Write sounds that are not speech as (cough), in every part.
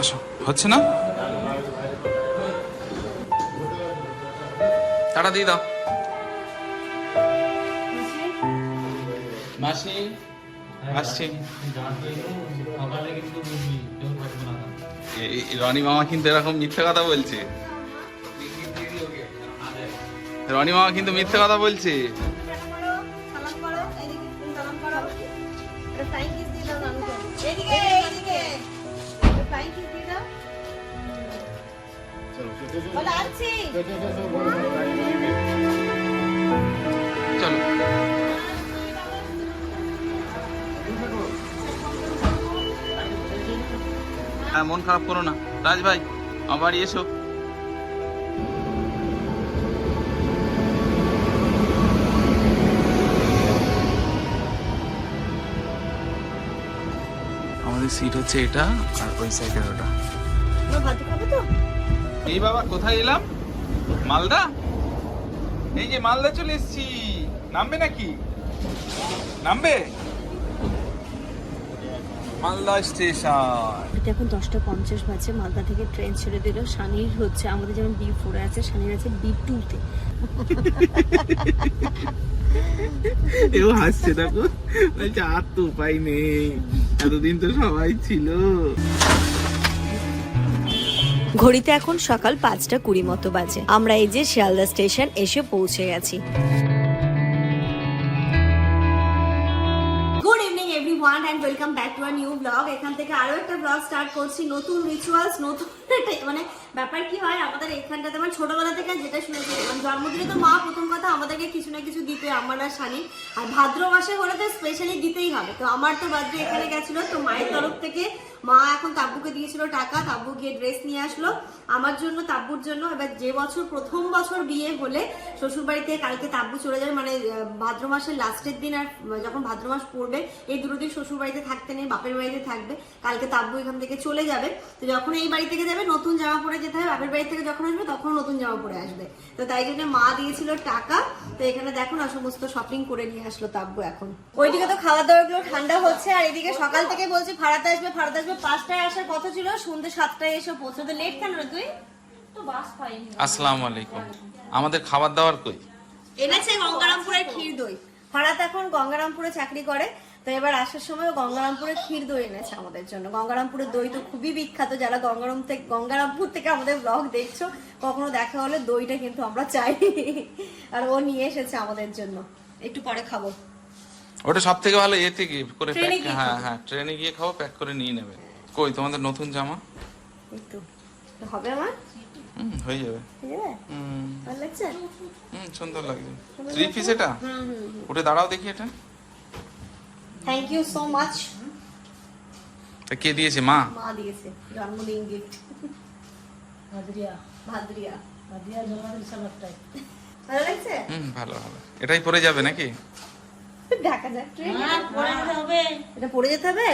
আসো হচ্ছে না? টাটা দিয়ে দাও। মাসি? আসছি। রনি মামা কিন্তু এরকম মিথ্যে কথা বলছে। রনি মামা কিন্তু মিথ্যে কথা বলছে। চলো। হ্যাঁ মন খারাপ করো না। রাজ ভাই আমার বাড়ি এসো। আমাদের সিট হচ্ছে এটা আর ওই সাইডের ওটা। এই বাবা কোথায় এলাম? মালদা? এই যে মালদা চলে এসেছি। নামবে নাকি? নামবে? মালদা স্টেশন। এটা এখন দশটা পঞ্চাশ বাজে মালদা থেকে ট্রেন ছেড়ে দিল। শানির হচ্ছে আমাদের যেমন বি ফোরে আছে শানির আছে বি টুতে এও হাসছে দেখো। বলছে আর তো উপায় নেই। এতদিন তো সবাই ছিল। ঘড়িতে এখন সকাল পাঁচটা কুড়ি মতো বাজে। আমরা এই যে শিয়ালদা স্টেশন এসে পৌঁছে গেছি। Everyone and welcome back to our new blog এখান থেকে আরও একটা ব্লগ স্টার্ট করছি। নতুন রিচুয়ালস নতুন মানে ব্যাপার কি হয়, আমাদের এখানটাতে মানে ছোটবেলা থেকে যেটা শুনেছি জন্মদিনে তো মা প্রথম কথা আমাদেরকে কিছু না কিছু দিতে, আমার আর শানি আর ভাদ্র মাসে হলে তো স্পেশালি দিতেই হবে। তো আমার তো বার্থডে এখানে গেছিল, তো মায়ের তরফ থেকে মা এখন তাব্বুকে দিয়েছিল টাকা, তাব্বু গিয়ে ড্রেস নিয়ে আসলো। আমার জন্য, তাব্বুর জন্য। এবার যে বছর, প্রথম বছর বিয়ে হলে শ্বশুর বাড়িতে কালকে তাব্বু চলে যাবে মানে ভাদ্র মাসের লাস্টের দিন আর যখন ভাদ্র মাস পড়বে, এই দুটো দিন শ্বশুর বাড়িতে থাকতে নেই, বাপের বাড়িতে থাকবে, কালকে তাব্বু এখান থেকে চলে যাবে। তো যখন এই বাড়ি থেকে যাবে, নতুন জামা পরে যেতে হবে বাপের বাড়ি থেকে যখন আসবে তখন নতুন জামা পরে আসবে। তো তাই জন্য মা দিয়েছিল টাকা। তো এখানে দেখো না সমস্ত শপিং করে নিয়ে আসলো তাব্বু এখন। ওইদিকে তো খাওয়া দাওয়া গুলো ঠান্ডা হচ্ছে আর এদিকে সকাল থেকে বলছি ভাড়াতে আসবে ভাড়াতে আসবে। পাঁচটায় আসার কথা ছিল সন্ধ্যে সাতটায় এসে পৌঁছতে লেট কেন রে তুই? আসসালামু আলাইকুম। আমাদের খাবার দাবার কই? এনেছে গঙ্গারামপুরের ক্ষীর দই। ফারাত এখন গঙ্গারামপুরে চাকরি করে। তো এবার আসার সময় গঙ্গারামপুরে ক্ষীর দই এনেছে আমাদের জন্য। গঙ্গারামপুরের দই তো খুবই বিখ্যাত। যারা গঙ্গারাম থেকে গঙ্গারামপুর থেকে আমাদের ব্লগ দেখছ কখনো দেখা হলে দইটা কিন্তু আমরা চাই। আর ও নিয়ে এসেছে আমাদের জন্য। একটু পরে খাব। ওটা সব থেকে ভালো এতে গিয়ে করে প্যাক হ্যাঁ। হ্যাঁ ট্রেনে গিয়ে খাব প্যাক করে নিয়ে নেবে। কই তোমাদের নতুন জামা? একটু। হবে আমার? হুম হয়ে যাবে। হুম। ভালো লাগছে? হুম সুন্দর লাগছে। থ্রি পিস এটা? উঠে দাঁড়াও দেখি এটা। থ্যাংক ইউ সো মাচ তা কে দিয়েছে মা? মা দিয়েছে জন্মদিন গিফট ভাদ্রিয়া। ভাদ্রিয়া। ভাদ্রিয়া জন্মদিন সালাদটাই ভালো লাগছে? হুম ভালো ভালো। এটাই পরে যাবে নাকি? দেখা যাক ট্রেনে হ্যাঁ পরে যেতে হবে। এটা পড়ে যেতে হবে?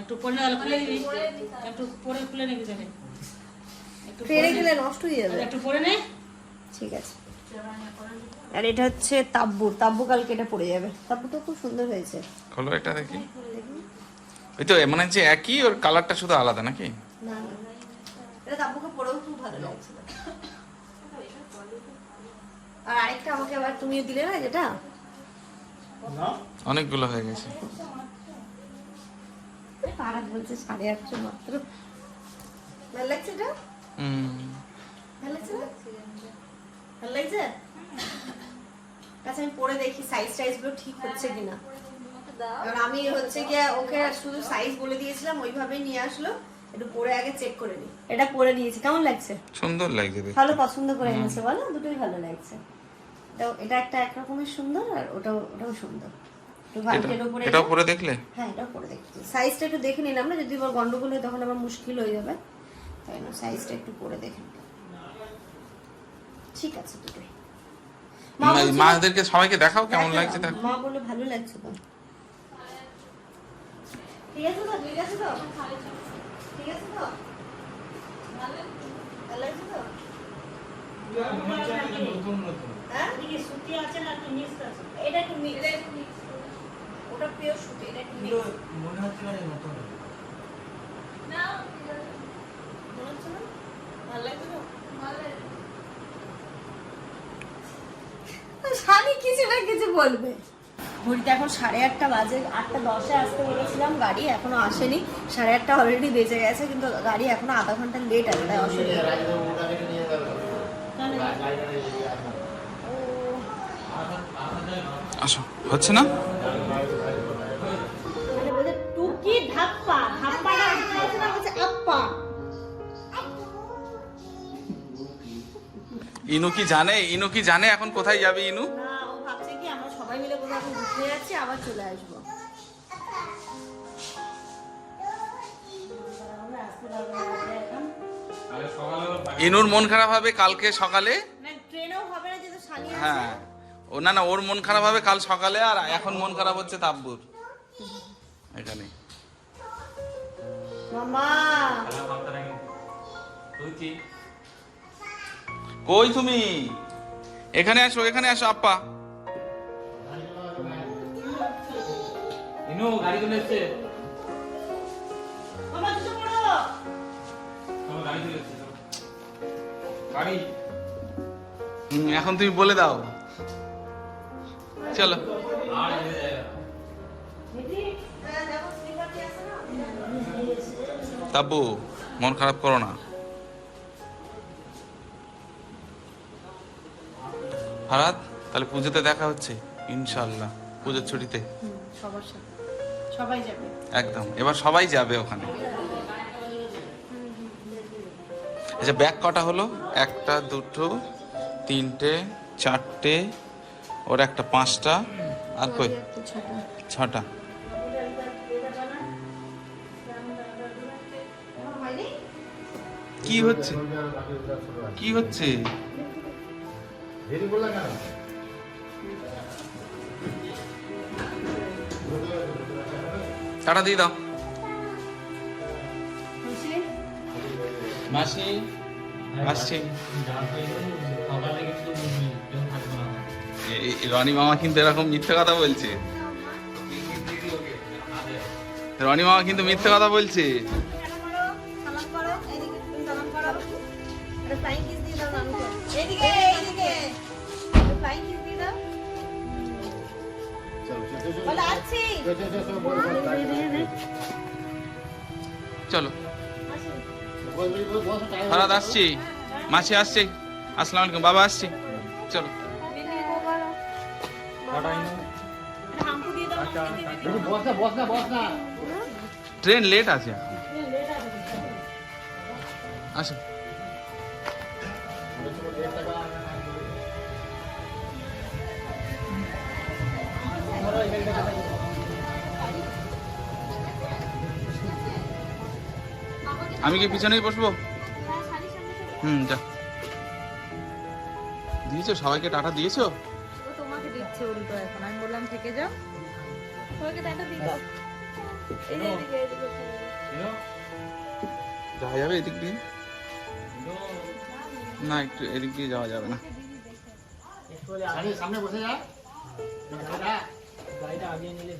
একটু পরে খুলে একটু পরে খুলে নিবি তাহলে। একটু ট্রেনে গেলে নষ্ট হয়ে যাবে। একটু পরে নে। ঠিক আছে। আর এটা হচ্ছে তাব্বু। তাব্বু কালকে এটা পড়ে যাবে। তাব্বু তো খুব সুন্দর হয়েছে। খোলো এটা দেখি। ওই তো মনে হচ্ছে একই ওর কালারটা শুধু আলাদা নাকি? না এটা তাব্বুকে পরেও খুব ভালো লাগছিল আর আরেকটা আমাকে আবার তুমিও দিলে না যেটা? অনেকগুলো হয়ে গেছে। পারাত বলছে সাড়ে আটশো মাত্র। ভালো লাগছে এটা? হুম। ভালো লাগছে ভালো লাগছে? আচ্ছা আমি পরে দেখি সাইজ টাইজগুলো ঠিক হচ্ছে কিনা। এবার আমি হচ্ছে গিয়ে ওকে শুধু সাইজ বলে দিয়েছিলাম ওইভাবেই নিয়ে আসলো। একটু পরে আগে চেক করে নি। এটা পরে নিয়েছি। কেমন লাগছে? সুন্দর লাগছে ভালো পছন্দ করে এনেছে বলো? দুটোই ভালো লাগছে। তো এটা একটা একরকমের সুন্দর আর ওটাও ওটাও সুন্দর। একটু এটা পরে দেখলে? হ্যাঁ এটাও পরে দেখছি সাইজটা একটু দেখে নিলাম না যদি আবার গন্ডগোল হয় তখন আবার মুশকিল হয়ে যাবে। তাই না? সাইজটা একটু পরে দেখে। ঠিক আছে দুটোই। মা মা- বলছিল- মাদেরকে সবাইকে দেখাও কেমন লাগছে মা বলে ভালো লাগছে তো। ঠিক আছে তো? ঠিক আছে তো? ঠিক আছে তো? ভালো লাগছে তো? হ্যাঁ? সুতি আছে না একটু মিক্স আছে এটা একটু মিক্স ওটা পিওর সুতি এটা একটু মিক্স মনে হচ্ছে না নতুন কিছু না কিছু বলবে। ঘড়িতে এখন সাড়ে আটটা বাজে আটটা দশে আসতে বলেছিলাম গাড়ি এখনও আসেনি। সাড়ে আটটা অলরেডি বেজে গেছে কিন্তু গাড়ি এখনও আধা ঘণ্টা লেট আছে তাই অসুবিধা আসো হচ্ছে না? ইনু কি জানে? ইনু কি জানে এখন কোথায় যাবে ইনু? না ভাবছে কি আমরা সবাই মিলে কোথাও ঘুরতে যাচ্ছি আবার চলে আসব। আমরা আসতে পারব না এখন। ইনুর মন খারাপ হবে কালকে সকালে? না ট্রেনেও হবে না যেহেতু সানি আছে। হ্যাঁ। ও না না ওর মন খারাপ হবে কাল সকালে আর এখন মন খারাপ হচ্ছে তাব্বুর। এখানে। মামা। কই তুমি? এখানে আসো এখানে আসো আপ্পা ইনু গাড়ি চলে এসছে? মামা দুটো পড়ো। গাড়ি চলে এসছে গাড়ি। হুম, এখন তুমি বলে দাও। চলো। হ্যাঁ, তাব্বু মন খারাপ করো না। ফারাদ তাহলে পুজোতে দেখা হচ্ছে? ইনশাল্লাহ পুজোর ছুটিতে। সবার সাথে। সবাই যাবে। একদম এবার সবাই যাবে ওখানে। আচ্ছা ব্যাগ কটা হলো? একটা দুটো তিনটে চারটে ওর একটা পাঁচটা আর কই? ছটা। কি হচ্ছে? কি হচ্ছে? টাটা দিয়ে দাও। মাসি আসছি। রনি মামা কিন্তু এরকম মিথ্যে কথা বলছে। রনি মামা কিন্তু মিথ্যে কথা বলছে। চলো। ফারাদ আসছি। মাসি আসছি। আসসালামু আলাইকুম। বাবা আসছি। চলো। ট্রেন লেট আছে আসো। আমি কি পিছনেই বসবো? হুম যা। দিয়েছ? সবাইকে টাটা দিয়েছ? তোমাকে দিচ্ছে উল্টো এখন। আমি বললাম থেকে যাও। টাটা দিয়ে দাও যাওয়া যাবে এদিক দিয়ে? না একটু এদিক দিয়ে যাওয়া যাবে না। সামনে বসে যা। গাড়িটা আগিয়ে নিলে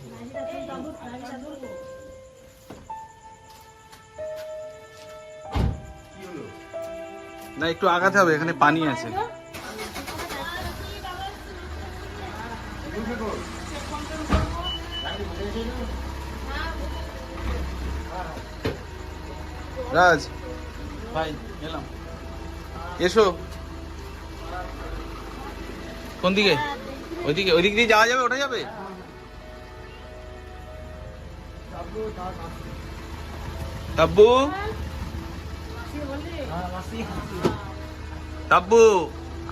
না একটু আগাতে হবে এখানে পানি আছে। রাজ। ভাই এলাম এসো। কোন দিকে? ওইদিকে ওইদিক দিয়ে যাওয়া যাবে ওঠা যাবে? তাব্বু? তাব্বু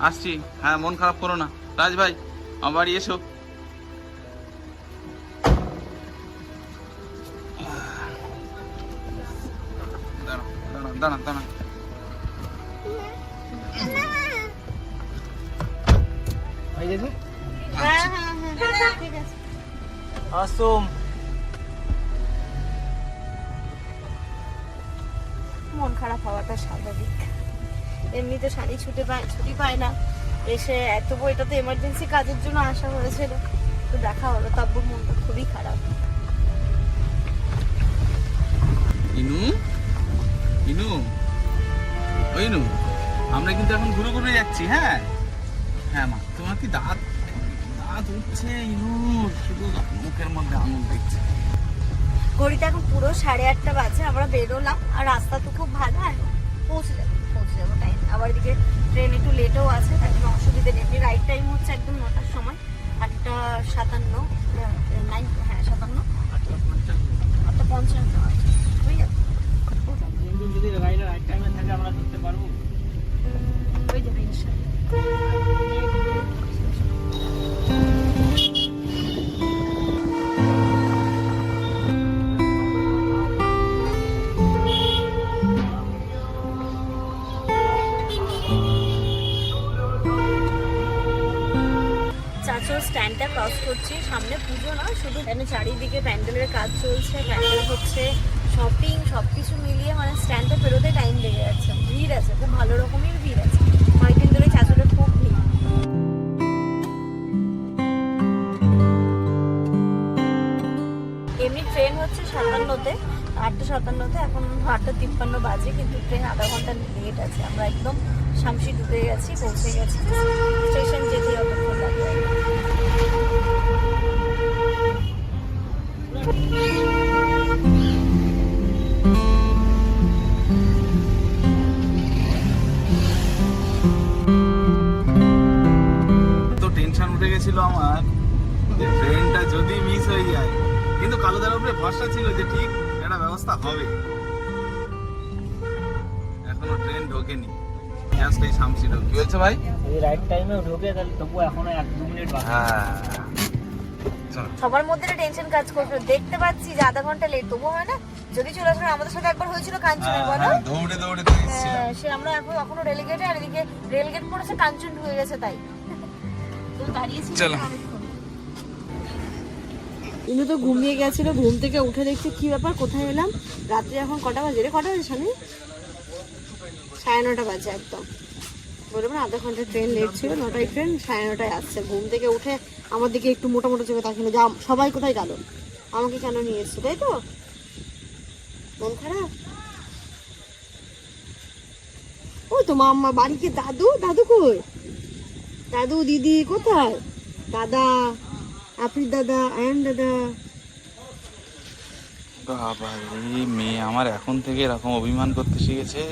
আসছি। হ্যাঁ মন খারাপ করো না। রাজ ভাই আমার বাড়ি এসো। দাঁড়া দাঁড়া দাঁড়া দাঁড়া হ্যাঁ হ্যাঁ হ্যাঁ ঠিক আছে আসুম। এমনিতে শাড়ি ছুটি পায় ছুটি পায় না। এসে এত বইটা তো এমার্জেন্সি কাজের জন্য আসা হয়েছিল। তো দেখা হলো তাব্বু মনটা খুবই খারাপ। ইনু? ইনু? ইনু আমরা কিন্তু এখন ঘুরে ঘুরে যাচ্ছি হ্যাঁ? হ্যাঁ মা তোমার কি দাঁত দাঁত উঠছে ইনুর শুধু মুখের মধ্যে আঙুল দেখছে। ঘড়িতে এখন পুরো সাড়ে আটটা বাজে আমরা বেরোলাম আর রাস্তা তো খুব ভালো আর পৌঁছে যাব। পৌঁছে যাব টাইম আবার এদিকে ট্রেন একটু লেটও আছে তার জন্য অসুবিধে নেই। এমনি রাইট টাইম হচ্ছে একদম নটার সময় আটটা সাতান্ন নাইন হ্যাঁ সাতান্ন। আটটা পঞ্চান্ন হয়ে যাবে। কিন্তু যদি রাইট টাইমে থাকে আমরা ধরতে পারব। ওই যাবে ইনশাল্লাহ স্ট্যান্ডটা ক্রস করছি, সামনে পুজো না, শুধু এখানে চারিদিকে প্যান্ডেলের কাজ চলছে, প্যান্ডেল হচ্ছে শপিং সব কিছু মিলিয়ে মানে স্ট্যান্ডটা পেরোতে টাইম লেগে যাচ্ছে। ভিড় আছে, খুব ভালো রকমের ভিড় আছে। কয়েকদিন ধরে চাচলের খুব এমনি ট্রেন হচ্ছে সাতান্নতে, আটটা সাতান্নতে, এখন আটটা তিপ্পান্ন বাজে, কিন্তু ট্রেন আধা ঘণ্টা লেট আছে। আমরা একদম শামসি ঢুকে গেছি, পৌঁছে গেছি। স্টেশন যেতে অতক্ষণ লাগবে। গেছিল আমার যে ট্রেনটা যদি মিস হয়ে যায়। কিন্তু কালোদার উপরে ভরসা ছিল যে ঠিক একটা ব্যবস্থা হবে। এখনও ট্রেন ঢোকেনি। জাস্ট এই শামসি ঢোক কি হয়েছে ভাই? রাইট টাইমে ঢোকে তাহলে তবু এখনও এক দু মিনিট বাকি। হ্যাঁ। সবার মধ্যে টেনশন কাজ করছিল দেখতে পাচ্ছি যে আধা ঘণ্টা লেট তবু হয় না? যদি চলে আসবে আমাদের সাথে একবার হয়েছিল কাঞ্চনে হ্যাঁ, বলো? হ্যাঁ, দৌড়ে দৌড়ে হ্যাঁ, সে আমরা এখন এখনও রেলগেটে আর এদিকে রেলগেট পড়েছে কাঞ্চন ঢুকে গেছে তাই। চলো। ইনু তো ঘুমিয়ে গেছিল ঘুম থেকে উঠে দেখছি কি ব্যাপার কোথায় এলাম? রাত্রে এখন কটা বাজে রে? কটা বাজে শানি সাড়ে নটা বাজে একদম। বলে মানে আধা ঘণ্টা ট্রেন লেট ছিল নটায় ট্রেন সাড়ে নটায় আসছে। ঘুম থেকে উঠে আমার দিকে একটু মোটা মোটা চোখে তাকিয়ে যা সবাই কোথায় গেল? আমাকে কেন নিয়ে এসছো তাই তো? মন খারাপ? ওই তো মাম্মা বাড়িতে দাদু দাদু কই? দাদু দিদি কোথায়? দাদা আফ্রিদ দাদা আয়ান দাদা। বাবা মেয়ে আমার এখন থেকে এরকম অভিমান করতে শিখেছে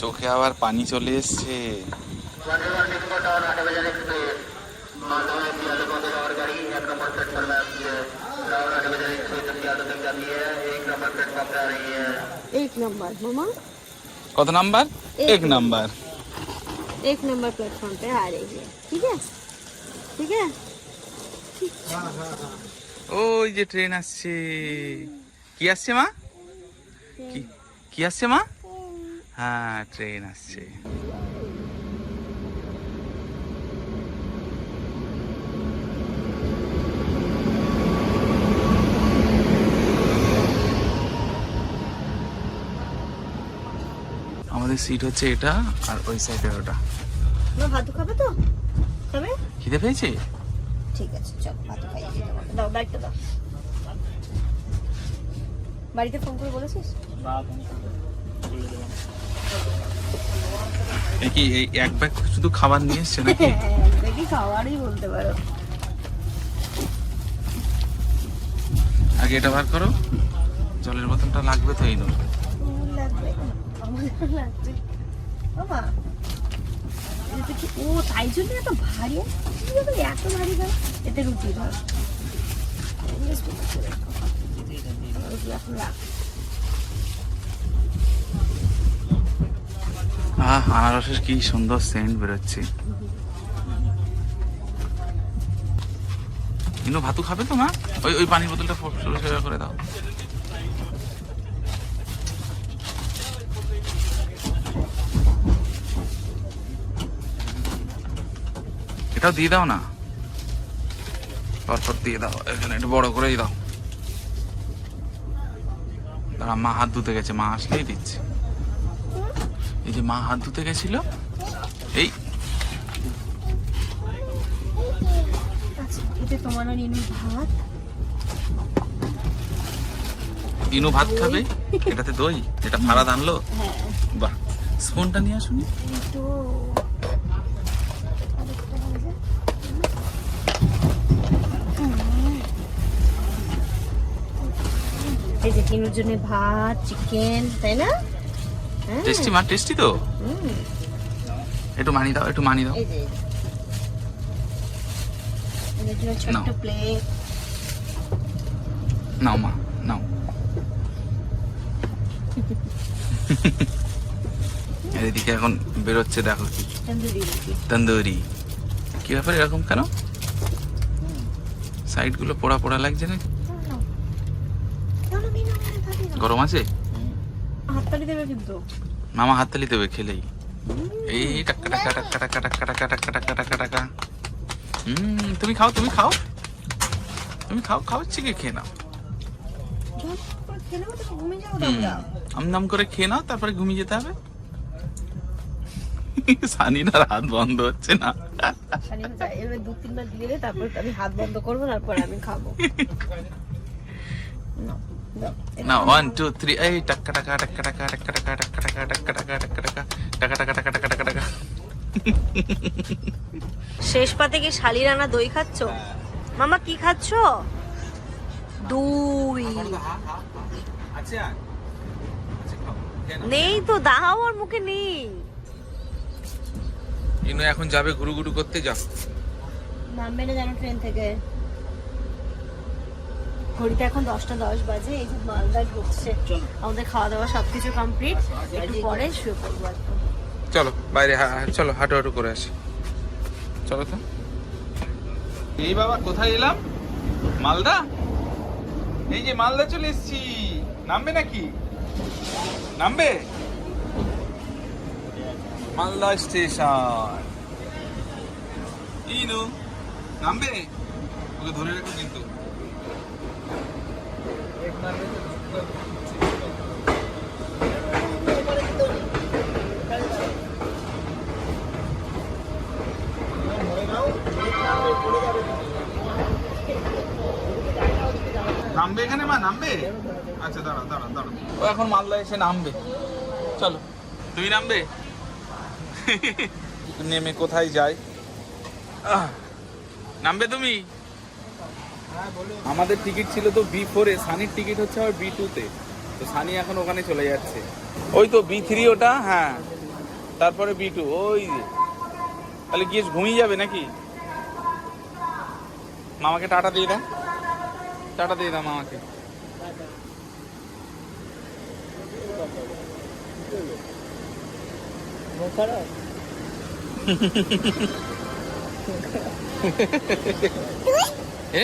চোখে আবার পানি চলে এসছে। এক নম্বর মামা। কত নাম্বার? এক নাম্বার। एक नंबर प्लेटफॉर्म पे आ रही है ठीक है ठीक है ওই যে ট্রেন আসছে কি আসছে মা কি কি আসছে মা হ্যাঁ ট্রেন আসছে আমাদের সিট হচ্ছে এটা আর ওই সাইডে ওটা। ভাতু খাবে তো? খাবে? খিদে পেয়েছে? ঠিক আছে চল ভাত খাই দাও দায়িত্ব দাও। বাড়িতে ফোন করে বলেছিস? কি এই এক ব্যাগ শুধু খাবার নিয়ে এসছে নাকি? (laughs) হ্যাঁ দেখি খাবারই বলতে পারো। আগে এটা বার করো। জলের বোতলটা লাগবে তো এই তোমার লাগবে। ও, তাই জন্য এত ভারী? কি এত ভারী কেন? এতে রুটি ধর। আহ, আনারসের কি সুন্দর সেন্ট বেরোচ্ছে। ইনো ভাতু খাবে তো, মা? ওই ওই পানির বোতলটা করে দাও। এটাও দিয়ে দাও না? পরপর দিয়ে দাও এখানে একটু বড় করেই দাও। দাঁড়া মা হাত ধুতে গেছে মা আসলেই দিচ্ছে। এই যে মা হাত ধুতে গেছিল এই। আচ্ছা ইনু ভাত খাবে? এটাতে দই? এটা ফারাদ আনলো? হ্যাঁ। বাহ স্পুনটা নিয়ে আসুনি এই তো আরেকটা হয়ে যায়। এই যে কিনুর জন্য ভাত চিকেন তাই না? হ্যাঁ। টেস্টি মা টেস্টি তো? একটু মানি দাও একটু মানি দাও। ছোট্ট নাও। প্লেট নাও মা নাও। (laughs) এদিকে এখন বেরোচ্ছে দেখো কি। তন্দুরি তন্দুরি। কি ব্যাপার এরকম কেন? সাইডগুলো পোড়া পোড়া লাগছে না গরম আছে? হাততালি দেবে কিন্তু। মামা হাততালি দেবে খেলেই। এই টাকা টাকা টাকা টাকা টাকা টাকা টাকা টাকা টাকা টাকা হুম তুমি খাও তুমি খাও। তুমি খাও খাও চিকে খেয়ে নাও। আম নাম করে খেয়ে নাও তারপরে ঘুমিয়ে যেতে হবে। সানিনার হাত বন্ধ হচ্ছে না। এবার দু তিনবার দিয়ে তারপর আমি হাত বন্ধ করব তারপর আমি খাব। (laughs) না ওয়ান টু থ্রি এই টাকা টাকা টাকা টাকা টাকা টাকা টাকা টাকা টাকা টাকা টাকা টাকা টাকা টাকা টাকা টাকা টাকা টাকা শেষ পাতে কি শালিরানা দই খাচ্ছ মামা কি খাচ্ছ দই। নেই তো দাহাও ওর মুখে নেই ইনু এখন যাবে গুরু গুরু করতে যাও নামবে না জানো ট্রেন থেকে ঘড়িতে এখন দশটা দশ বাজে এই যে মালদা ঢুকছে। আমাদের খাওয়া দাওয়া সবকিছু কমপ্লিট একটু পরে শুয়ে পড়ব চলো বাইরে চলো হাঁটু হাঁটু করে আসি। চলো তো। এই বাবা কোথায় এলাম? মালদা? এই যে মালদা চলে এসেছি। নামবে নাকি? নামবে? মালদা স্টেশন। ইনু নামবে? ওকে ধরে রেখো কিন্তু। নামবে এখানে মা নামবে? আচ্ছা দাঁড়া দাঁড়া দাঁড়া। ও এখন মালদা এসে নামবে। চলো। তুমি নামবে? নেমে কোথায় যাই নামবে তুমি? আমাদের টিকিট ছিল তো বি ফোরে সানির টিকিট হচ্ছে আবার বি টুতে। তো সানি এখন ওখানে চলে যাচ্ছে। ওই তো বি থ্রি ওটা? হ্যাঁ। তারপরে বি টু ওই তাহলে গিয়ে ঘুমিয়ে যাবে নাকি? মামাকে টাটা দিয়ে দাও। টাটা দিয়ে দাও মামাকে।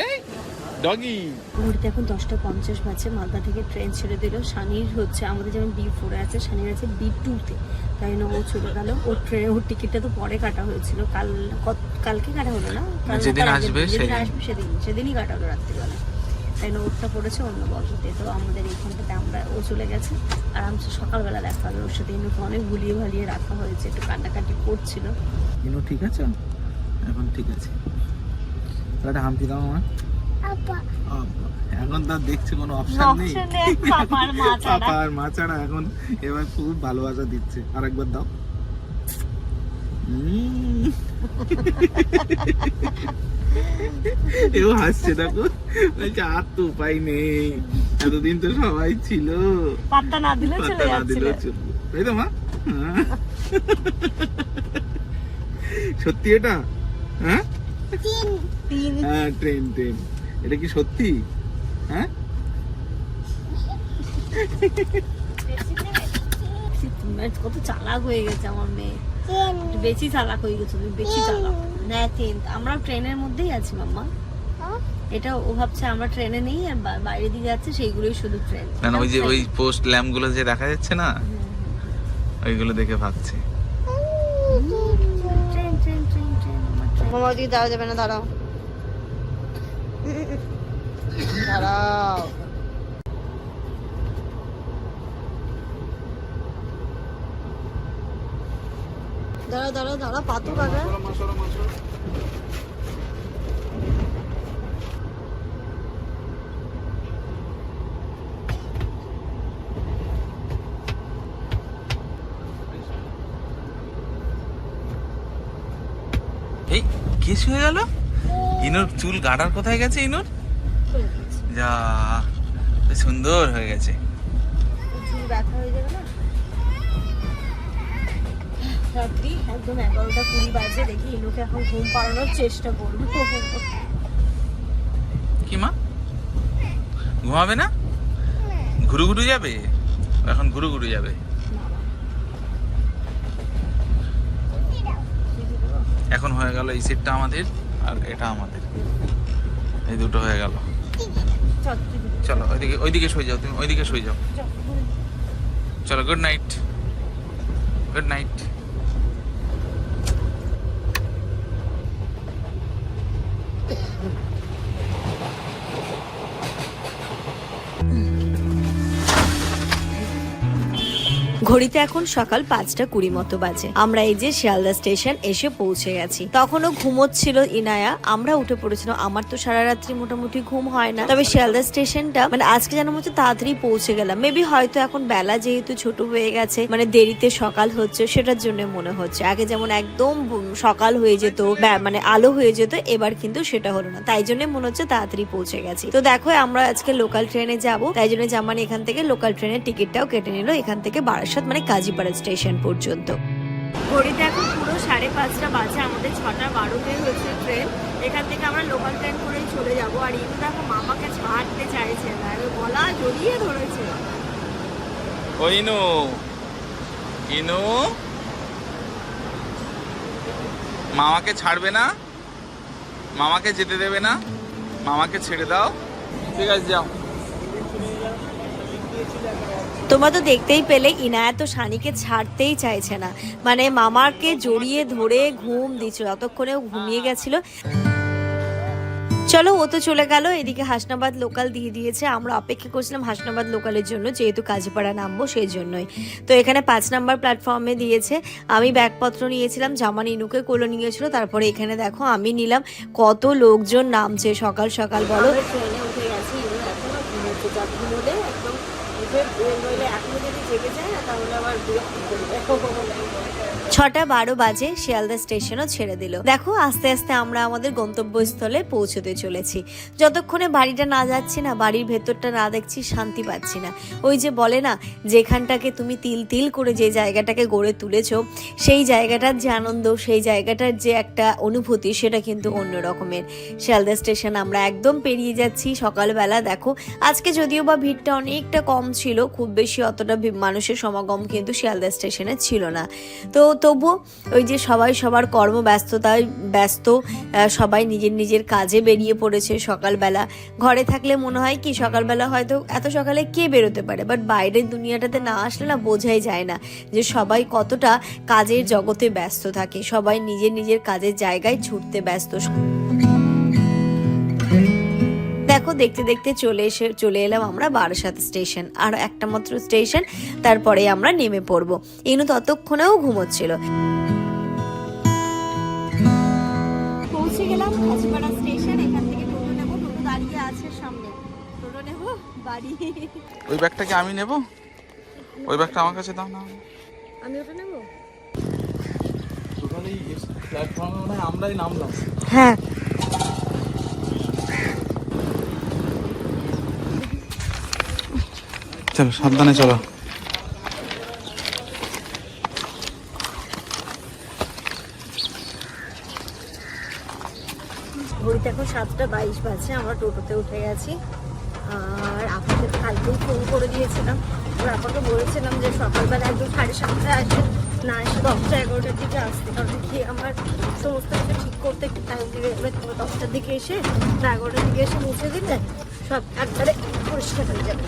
এই? ডগি ঘড়িতে এখন দশটা পঞ্চাশ বাজে মালদা থেকে ট্রেন ছেড়ে দিল। শানির হচ্ছে আমাদের যেমন বি ফোরে আছে শানির আছে বি টুতে তাই না ও চলে গেল। ওর ট্রেন ওর টিকিটটা তো পরে কাটা হয়েছিল। কাল কত- কালকে কাটা হলো না? যেদিন আসবে সেদিন। আসবে সেদিন সেদিনই কাটা হলো রাত্রিবেলা। তাই ওরটা পড়েছে অন্য বর্গতে। তো আমাদের এইখানটাতে আমরা ও চলে গেছে। আরামসে সকালবেলা দেখা হবে ওর সাথে। এমনি অনেক ভুলিয়ে ভালিয়ে রাখা হয়েছে একটু কান্নাকাটি করছিল। ইনু ঠিক আছে? এখন ঠিক আছে। তাহলে হামতি দাও আমার এখন তার দেখছে কোনো অপশন নেই। নেই, পাপার মা ছাড়া। এখন এবার খুব ভালোবাসা দিচ্ছে। আরেকবার দাও। উম। এও হাসছে দেখো। বলছে আর তো উপায় নেই। এতদিন তো সবাই ছিল। পাত্তা না দিলে চলে যাচ্ছিল। তাই তো মা? হ্যাঁ। সত্যি এটা? হ্যাঁ? হ্যাঁ ট্রেন ট্রেন। এটা কি সত্যি? হ্যাঁ? কত চালাক হয়ে গেছে আমার মেয়ে। বেশি চালাক হয়ে গেছে তুমি বেশি চালাক। না আমরা ট্রেনের মধ্যেই আছি মাম্মা। এটা ও ভাবছে আমরা ট্রেনে নেই আর বাইরে দিকে যাচ্ছে সেইগুলোই শুধু ট্রেন। না না, ওই যে ওই পোস্ট ল্যাম্পগুলো যে দেখা যাচ্ছে না ওইগুলো দেখে ভাবছে। ট্রেন ট্রেন ট্রেন ট্রেন মামা ওদিকে দাঁড়া যাবে না দাঁড়াও। দাঁড়াও। দাঁড়া দাঁড়া দাঁড়া পাতু কাকা? এই কেস হয়ে গেল? ইনোর চুল গাড়ার কোথায় গেছে ইনোর? যা সুন্দর হয়ে গেছে। চুল ব্যথা যাবে না? রাত্রি একদম এগারোটা কুড়ি বাজে দেখি ইনুকে এখন ঘুম পাড়ানোর চেষ্টা করব। কি মা? ঘুমাবে না? ঘুরু ঘুরু যাবে? এখন ঘুরু ঘুরু যাবে। এখন হয়ে গেল এই সিটটা আমাদের। আর এটা আমাদের। এই দুটো হয়ে গেল। চলো, ওইদিকে ওইদিকে শুয়ে যাও, তুমি ওইদিকে শুয়ে যাও। চলো গুড নাইট গুড নাইট ঘড়িতে এখন সকাল পাঁচটা কুড়ি মতো বাজে। আমরা এই যে শিয়ালদা স্টেশন এসে পৌঁছে গেছি। তখনও ঘুমোচ্ছিল ইনায়া। আমরা উঠে পড়েছিলাম। আমার তো সারা রাত্রি মোটামুটি ঘুম হয় না। তবে শিয়ালদা স্টেশনটা মানে আজকে যেন মতো তাড়াতাড়ি পৌঁছে গেলাম। মেবি হয়তো এখন বেলা যেহেতু ছোট হয়ে গেছে মানে দেরিতে সকাল হচ্ছে, সেটার জন্য মনে হচ্ছে। আগে যেমন একদম সকাল হয়ে যেত মানে আলো হয়ে যেত, এবার কিন্তু সেটা হলো না। তাই জন্য মনে হচ্ছে তাড়াতাড়ি পৌঁছে গেছি। তো দেখো, আমরা আজকে লোকাল ট্রেনে যাব। তাই জন্য জামান এখান থেকে লোকাল ট্রেনের টিকিটটাও কেটে নিল। এখান থেকে বারাসাত মানে কাজীপাড়া স্টেশন পর্যন্ত। ঘড়িতে এখন পুরো সাড়ে পাঁচটা বাজে আমাদের ছটা বারোতে হয়েছে ট্রেন। এখান থেকে আমরা লোকাল ট্রেন করেই চলে যাব। আর ইনু দেখো মামাকে ছাড়তে চাইছে না এবার গলা জড়িয়ে ধরেছে। ও ইনু ইনু? মামাকে ছাড়বে না? মামাকে যেতে দেবে না? মামাকে ছেড়ে দাও। ঠিক আছে যাও। তোমরা তো দেখতেই পেলে ইনায়া তো সানিকে ছাড়তেই চাইছে না। মানে মামাকে জড়িয়ে ধরে ঘুম দিচ্ছিল ও ঘুমিয়ে গেছিল। চলো, ও তো চলে গেল। এদিকে হাসনাবাদ লোকাল দিয়ে দিয়েছে। আমরা অপেক্ষা করছিলাম হাসনাবাদ লোকালের জন্য, যেহেতু কাজীপাড়া নামবো সেই জন্যই তো এখানে পাঁচ নাম্বার প্ল্যাটফর্মে দিয়েছে। আমি ব্যাগপত্র নিয়েছিলাম জামান ইনুকে কোলো নিয়েছিল। তারপরে এখানে দেখো, আমি নিলাম কত লোকজন নামছে, সকাল সকাল বলো। が。(laughs) ছটা বারো বাজে শিয়ালদা স্টেশনও ছেড়ে দিল। দেখো, আস্তে আস্তে আমরা আমাদের গন্তব্যস্থলে পৌঁছতে চলেছি। যতক্ষণে বাড়িটা না যাচ্ছি না, বাড়ির ভেতরটা না দেখছি, শান্তি পাচ্ছি না। ওই যে বলে না, যেখানটাকে তুমি তিল তিল করে যে জায়গাটাকে গড়ে তুলেছো, সেই জায়গাটার যে আনন্দ, সেই জায়গাটার যে একটা অনুভূতি, সেটা কিন্তু অন্য রকমের। শিয়ালদা স্টেশন আমরা একদম পেরিয়ে যাচ্ছি সকালবেলা, দেখো। আজকে যদিও বা ভিড়টা অনেকটা কম ছিল, খুব বেশি অতটা মানুষের সমাগম কিন্তু শিয়ালদা স্টেশনে ছিল না। তো তো তবুও ওই যে সবাই সবার কর্মব্যস্ততায় ব্যস্ত সবাই নিজের নিজের কাজে বেরিয়ে পড়েছে সকালবেলা। ঘরে থাকলে মনে হয় কি, সকালবেলা হয়তো এত সকালে কে বেরোতে পারে? বাট বাইরের দুনিয়াটাতে না আসলে না বোঝাই যায় না যে সবাই কতটা কাজের জগতে ব্যস্ত থাকে। সবাই নিজের নিজের কাজের জায়গায় ছুটতে ব্যস্ত। দেখো দেখতে দেখতে চলে এসে চলে এলাম আমরা বারাসাত স্টেশন। আর একটা মাত্র স্টেশন তারপরে আমরা নেমে পড়ব। ইনু ততক্ষণেও ঘুমোচ্ছিল। পৌঁছে গেলাম স্টেশন এখান থেকে টোটো নেব। টোটো দাঁড়িয়ে আছে সামনে। টোটো নেব? বাড়ি। ওই ব্যাগটা কি আমি নেব? ওই ব্যাগটা আমার কাছে দাও না। আমি ওটা নেব? প্ল্যাটফর্মে আমরাই নামলাম। হ্যাঁ চলো, সাবধানে চলো। ঘড়িতে এখন সাতটা বাইশ বাজে, আমরা টোটোতে উঠে গেছি। আর আপনাকে কালকেই ফোন করে দিয়েছিলাম। এবার আপনাকে বলেছিলাম যে সকালবেলা একদম সাড়ে সাতটায় আসে, না এসে দশটা এগারোটার দিকে আসতে, কারণ কি আমার সমস্ত কিছু ঠিক করতে একটু টাইম লেগে যাবে তো দশটার দিকে এসে, না এগারোটার দিকে এসে মুছে দিলে সব একবারে পরিষ্কার হয়ে যাবে।